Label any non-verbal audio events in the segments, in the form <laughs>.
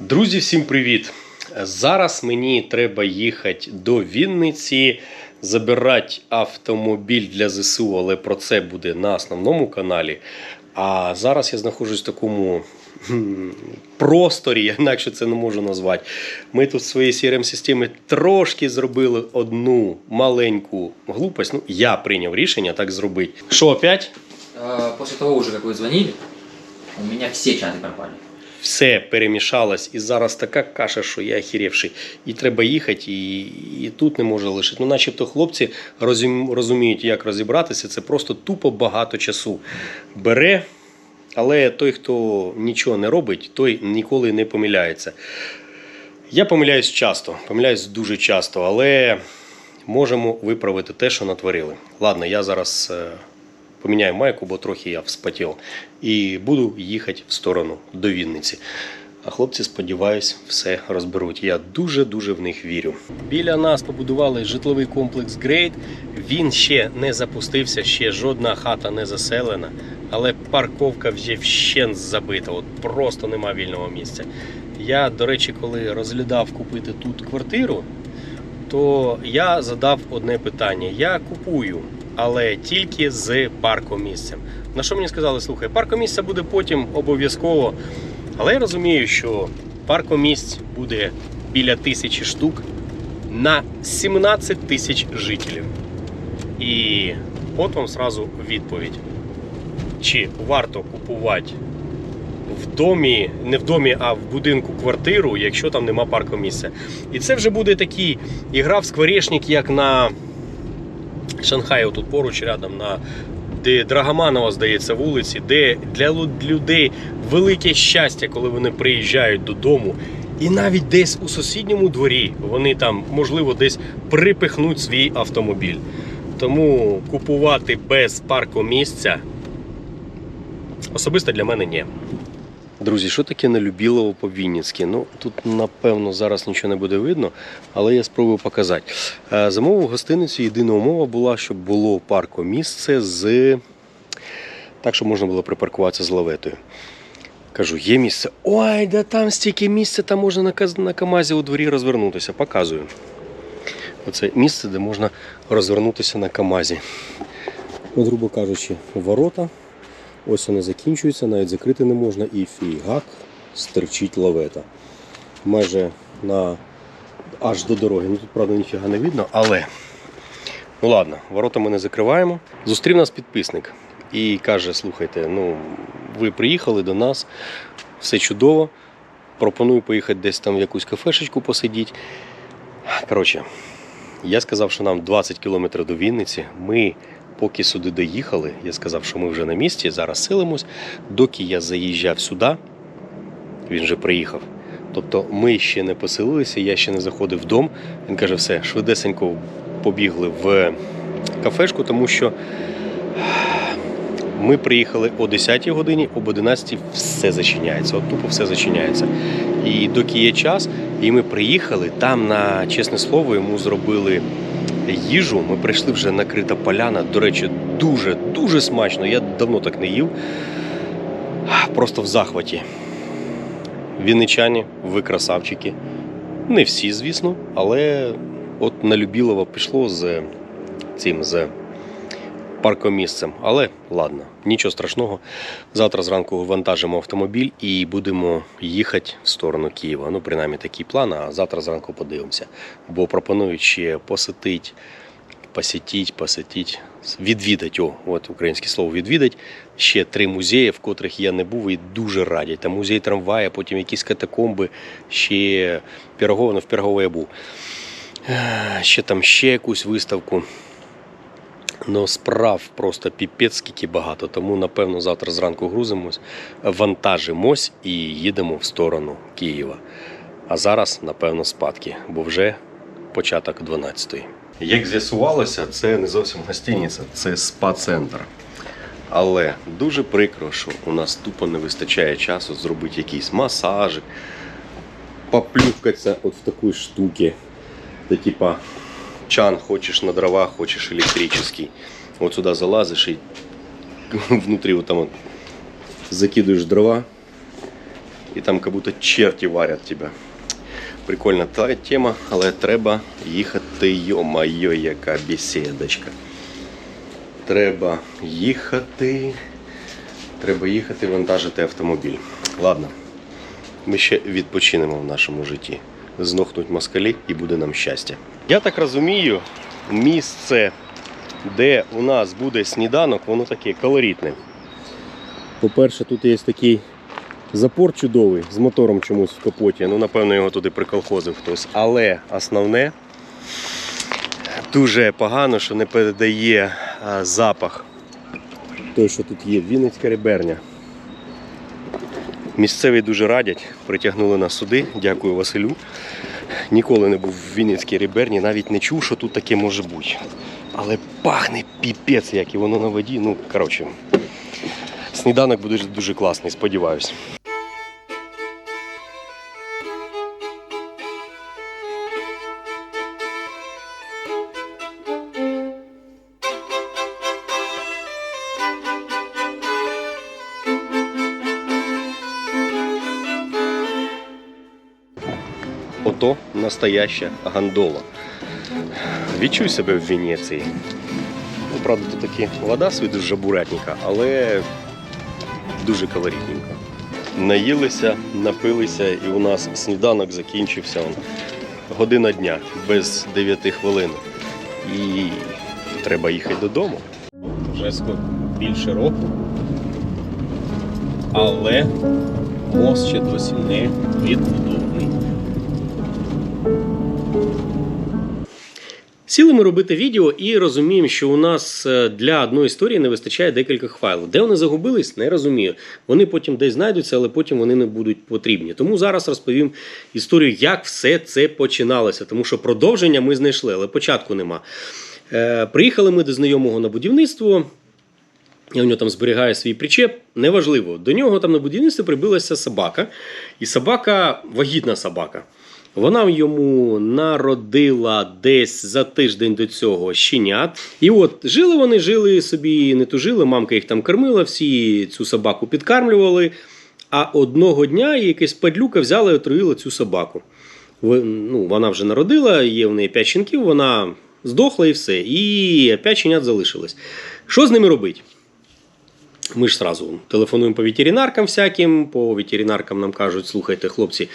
Друзі, всім привіт! Зараз мені треба їхати до Вінниці, забирати автомобіль для ЗСУ, але про це буде на основному каналі. А зараз я знаходжусь в такому хм, просторі, я інакше це не можу назвати. Ми тут в своїй crm системі трошки зробили одну маленьку глупость. Ну, я прийняв рішення так зробити. Що опять? Э, После того уже, как вы звонили, у меня все чаты пропали. все перемішалось, і зараз така каша, що я охерівший. І треба їхати, і, і тут не можу лишити. Ну, начебто хлопці розум, розуміють, як розібратися. Це просто тупо багато часу бере. Але той, хто нічого не робить, той ніколи не помиляється. Я помиляюсь часто, помиляюсь дуже часто, але можемо виправити те, що натворили. Ладно, я зараз е, поміняю майку, бо трохи я вспотів. І буду їхати в сторону до Вінниці. А хлопці, сподіваюсь, все розберуть. Я дуже-дуже в них вірю. Біля нас побудували житловий комплекс Грейт. Він ще не запустився, ще жодна хата не заселена. Але парковка вже вщент забита, от просто нема вільного місця. Я, до речі, коли розглядав купити тут квартиру, то я задав одне питання: я купую, але тільки з паркомісцем. На що мені сказали, слухай, паркомісце буде потім обов'язково. Але я розумію, що паркомісць буде біля тисячі штук на 17 тисяч жителів. І от вам сразу відповідь. Чи варто купувати в домі, не в домі, а в будинку квартиру, якщо там нема паркомісця. І це вже буде такий ігра в скворечник, як на Шанхаї, тут поруч рядом, на де Драгоманова, здається, вулиці, де для людей велике щастя, коли вони приїжджають додому. І навіть десь у сусідньому дворі вони там, можливо, десь припихнуть свій автомобіль. Тому купувати без паркомісця особисто для мене ні. Друзі, що таке нелюбілово по Вінницьки? Ну тут напевно зараз нічого не буде видно, але я спробую показати. Е, Замовив гостиницю. Єдина умова була, щоб було паркомісце з так, щоб можна було припаркуватися з лаветою. Кажу, є місце. Ой, да там стільки місця, там можна на, Камазі у дворі розвернутися. Показую. Оце місце, де можна розвернутися на Камазі. От, грубо кажучи, ворота. Ось вони закінчуються, навіть закрити не можна, і фігак стерчить лавета. Майже на аж до дороги. Ну тут, правда, ніфіга не видно, але ну ладно, ворота ми не закриваємо. Зустрів нас підписник і каже: слухайте, ну ви приїхали до нас, все чудово. Пропоную поїхати десь там в якусь кафешечку посидіти. Коротше, я сказав, що нам 20 кілометрів до Вінниці. Ми поки сюди доїхали, я сказав, що ми вже на місці, зараз силимось. Доки я заїжджав сюди, він вже приїхав. Тобто ми ще не поселилися, я ще не заходив в дом. Він каже, все, швидесенько побігли в кафешку, тому що ми приїхали о 10 годині, об 11 все зачиняється. От тупо все зачиняється. І доки є час, і ми приїхали, там, на чесне слово, йому зробили їжу. Ми прийшли вже накрита поляна. До речі, дуже дуже смачно. Я давно так не їв. Просто в захваті. Вінничані, ви красавчики. Не всі, звісно, але от на Любілова пішло з цим з паркомісцем. Але ладно, нічого страшного. Завтра зранку вантажимо автомобіль і будемо їхати в сторону Києва. Ну, принаймні такий план, а завтра зранку подивимося. Бо пропонують ще посетити, посетити, посетити, відвідати, о, от українське слово відвідати. Ще три музеї, в котрих я не був і дуже радять. Там музей трамвая, потім якісь катакомби, ще Пірогово, ну в Пірогово я був. Ще там ще якусь виставку. Ну, справ просто піпець скільки багато. Тому, напевно, завтра зранку грузимось, вантажимось і їдемо в сторону Києва. А зараз, напевно, спадки, бо вже початок 12-ї. Як з'ясувалося, це не зовсім гостиниця, це спа-центр. Але дуже прикро, що у нас тупо не вистачає часу зробити якийсь масажик, поплюхкатися от в такої штуки. Де типа чан хочешь на дрова, хочешь электрический. Вот сюда залазишь и <laughs> внутри вот там вот закидываешь дрова і там як будто черті варять тебе. Прикольна та тема, але треба їхати, йо-майо, яка бесідочка. Треба їхати. Треба їхати вантажити автомобіль. Ладно, ми ще відпочинемо в нашому житті. Знохнуть москалі і буде нам щастя. Я так розумію, місце, де у нас буде сніданок, воно таке колоритне. По-перше, тут є такий запор чудовий з мотором чомусь в капоті. Ну, напевно, його туди приколхозив хтось. Але основне дуже погано, що не передає запах. Той, що тут є, Вінницька реберня. Місцеві дуже радять, притягнули нас сюди. Дякую Василю. Ніколи не був в Вінницькій ріберні, навіть не чув, що тут таке може бути. Але пахне піпець, як і воно на воді. Ну, коротше, сніданок буде дуже класний, сподіваюся. Настояща гандола. Відчуй себе в Венеції. Ну, правда, тут таки вода виду жабуратника, але дуже колоритненько. Наїлися, напилися, і у нас сніданок закінчився. он, Година дня без 9 хвилин. І треба їхати додому. Вже більше року. Але мост ще досі не відбудований. Сіли ми робити відео і розуміємо, що у нас е, для одної історії не вистачає декілька файлів. Де вони загубились, не розумію. Вони потім десь знайдуться, але потім вони не будуть потрібні. Тому зараз розповім історію, як все це починалося. Тому що продовження ми знайшли, але початку нема. Е, приїхали ми до знайомого на будівництво. Я в нього там зберігаю свій причеп. Неважливо. До нього там на будівництві прибилася собака. І собака вагітна собака. Вона йому народила десь за тиждень до цього щенят. І от жили вони, жили собі, не тужили. Мамка їх там кормила, всі цю собаку підкармлювали. А одного дня якась падлюка взяла і отруїла цю собаку. Ну, вона вже народила, є в неї п'ять щенків, вона здохла і все. І п'ять щенят залишилось. Що з ними робити? Ми ж сразу телефонуємо по ветеринаркам всяким, по ветеринаркам нам кажуть, слухайте, хлопці,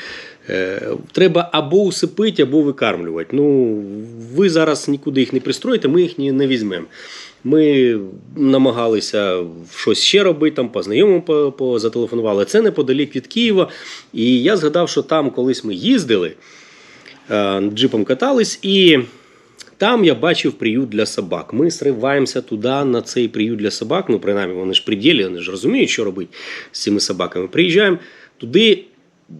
треба або усипити, або викармлювати. Ну, ви зараз нікуди їх не пристроїте, ми їх не візьмемо. Ми намагалися щось ще робити, там по по- зателефонували. Це неподалік від Києва. І я згадав, що там колись ми їздили, е, джипом катались, і там я бачив приют для собак. Ми сриваємося туди на цей приют для собак. Ну, принаймні, вони ж при ділі, вони ж розуміють, що робити з цими собаками. Приїжджаємо туди.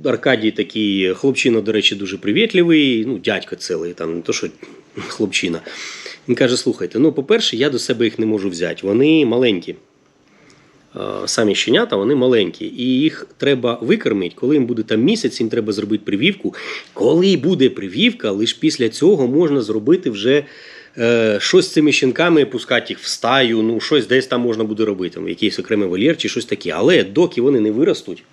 Аркадій такий хлопчина, до речі, дуже привітливий, ну, дядько цілий, там не то, що <laughs> хлопчина. Він каже: слухайте, ну, по-перше, я до себе їх не можу взяти. Вони маленькі. Е, Самі щенята, вони маленькі, і їх треба викормити. Коли їм буде там місяць, їм треба зробити привівку. Коли буде привівка, лише після цього можна зробити вже е, щось з цими щенками, пускати їх в стаю, ну щось десь там можна буде робити, якийсь окремий вольєр чи щось таке. Але доки вони не виростуть,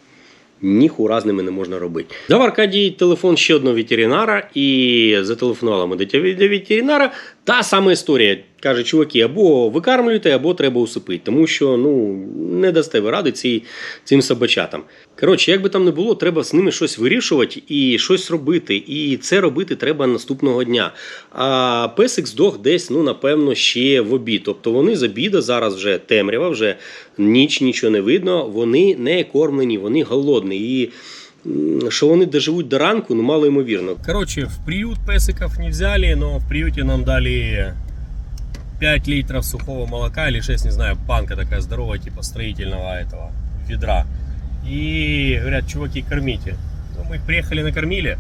ніхура з не можна робити. Дав Аркадій телефон ще одного ветеринара і зателефонувала ми до ветеринара. Та сама історія. Каже, чуваки, або викармлюйте, або треба усипити, тому що ну, не дасте ви ради ці, цим собачатам. Коротше, як би там не було, треба з ними щось вирішувати і щось робити. І це робити треба наступного дня. А песик здох десь, ну, напевно, ще в обід. Тобто вони з обіда, зараз вже темрява, вже ніч, нічого не видно, вони не кормлені, вони голодні. І що вони доживуть до ранку, ну мало ймовірно. Коротше, в приют песиків не взяли, але в приюті нам дали 5 литров сухого молока или 6, не знаю, банка такая здоровая, типа строительного этого ведра. И говорят, чуваки, кормите. Ну, мы их приехали, накормили,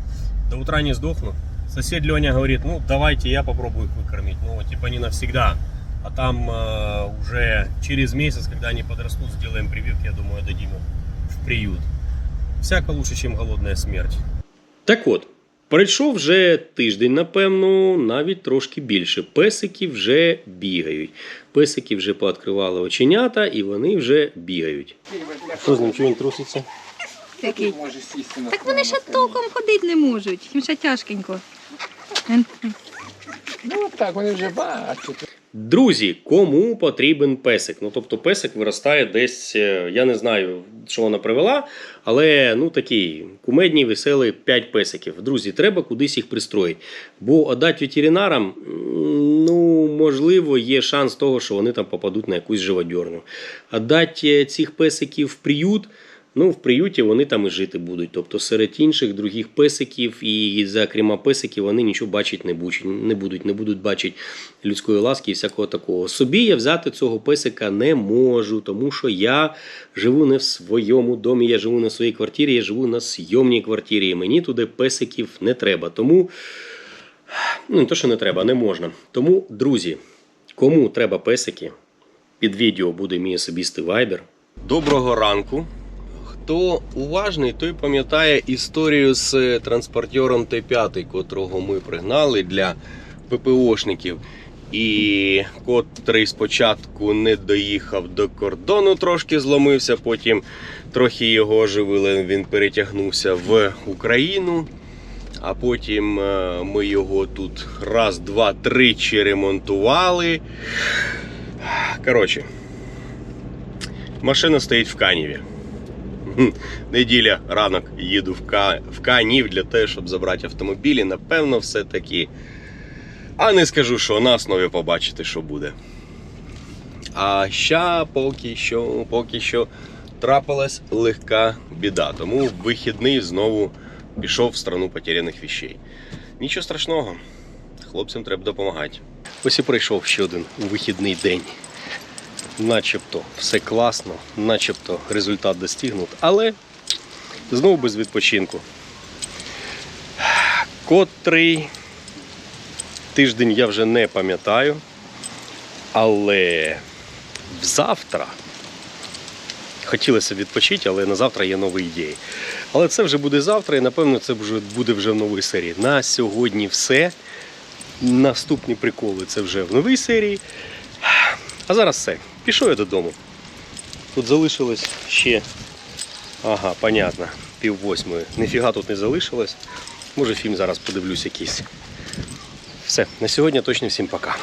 до утра не сдохнут. Сосед Леня говорит, ну, давайте я попробую их выкормить. Ну, типа не навсегда. А там э, уже через месяц, когда они подрастут, сделаем прививки, я думаю, дадим их в приют. Всяко лучше, чем голодная смерть. Так от, пройшов вже тиждень, напевно, навіть трошки більше. Песики вже бігають. Песики вже пооткривали оченята і вони вже бігають. Що з ним? Чого він труситься? Такий. Так вони ще толком ходити не можуть. Їм ще тяжкенько. Ну так, вони вже бачать. Друзі, кому потрібен песик? Ну тобто песик виростає десь, е, я не знаю, що вона привела, але ну такий кумедні, веселий 5 песиків. Друзі, треба кудись їх пристроїти. Бо отдати ветеринарам, ну можливо, є шанс того, що вони там попадуть на якусь живодьорну. Отдати цих песиків в приют. Ну, в приюті вони там і жити будуть. Тобто серед інших других песиків і, зокрема, песиків вони нічого бачити не будуть, не будуть, не будуть бачити людської ласки і всякого такого. Собі я взяти цього песика не можу, тому що я живу не в своєму домі, я живу в своїй квартирі, я живу на зйомній квартирі. І мені туди песиків не треба. Тому, ну, не то, що не треба, не можна. Тому, друзі, кому треба песики, під відео буде мій особистий вайбер. Доброго ранку. Хто уважний, той пам'ятає історію з транспортером Т5, котрого ми пригнали для ППОшників. І котрий спочатку не доїхав до кордону, трошки зломився, потім трохи його оживили, він перетягнувся в Україну. А потім е, ми його тут раз, два, тричі ремонтували. Коротше, машина стоїть в Каніві. <laughs> Неділя, ранок їду в, Ка... в Канів для того, щоб забрати автомобілі. Напевно, все-таки. А не скажу, що на основі побачити, що буде. А ща поки що, поки що трапилась легка біда. Тому вихідний знову пішов в страну потеряних вещей. Нічого страшного, хлопцям треба допомагати. Ось і прийшов ще один вихідний день начебто все класно, начебто результат достигнут, але знову без відпочинку. Котрий тиждень я вже не пам'ятаю, але завтра хотілося відпочити, але на завтра є нові ідеї. Але це вже буде завтра, і напевно це вже буде вже в новій серії. На сьогодні все. Наступні приколи це вже в новій серії. А зараз все. Пішов я додому. Тут залишилось ще. Ага, понятно. Пів восьмої. Ніфіга тут не залишилось. Може фільм зараз подивлюсь якийсь. Все, на сьогодні точно всім пока.